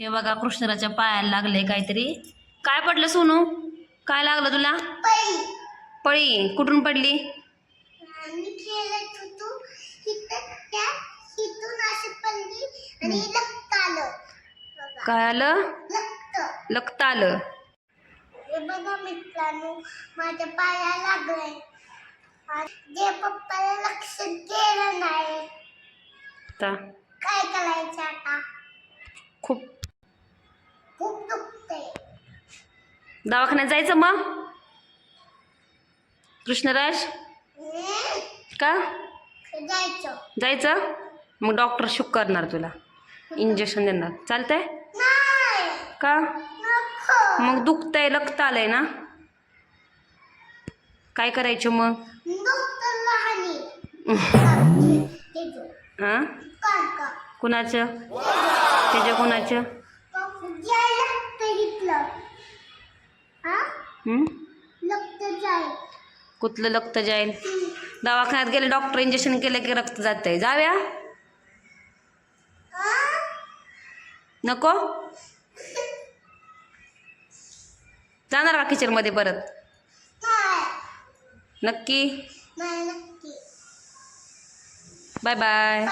हे बघा कृष्णराच्या पायाला लागले काहीतरी. काय पडलं सोनू? काय लागलं तुला? पळी. पळी. कुठून पडली? काय आलं? लक्त आलं. बघा मित्रांनो माझ्या पायाला लागलंय. जे पप्पाला लक्ष केलं नाही. काय करायचं? दवाखान्यात जायचं मग? कृष्णराज? का? जायचं. जायचं? मग डॉक्टर शुक करणार तुला. इंजेक्शन देणार. चालतंय? का? मग दुखतंय लक्त आलंय ना? काय करायचं मग? हां? कुणाचं? त्याच्या कुणाचं जाय लागतं इथलं हा हं? लक्त जाय कुठलं लक्त जाईल? दवाखान्यात गेले डॉक्टर इंजेक्शन केलं की रक्त जातंय. जाऊया. नको? जाणार का किचनमध्ये परत? नक्की? Bye bye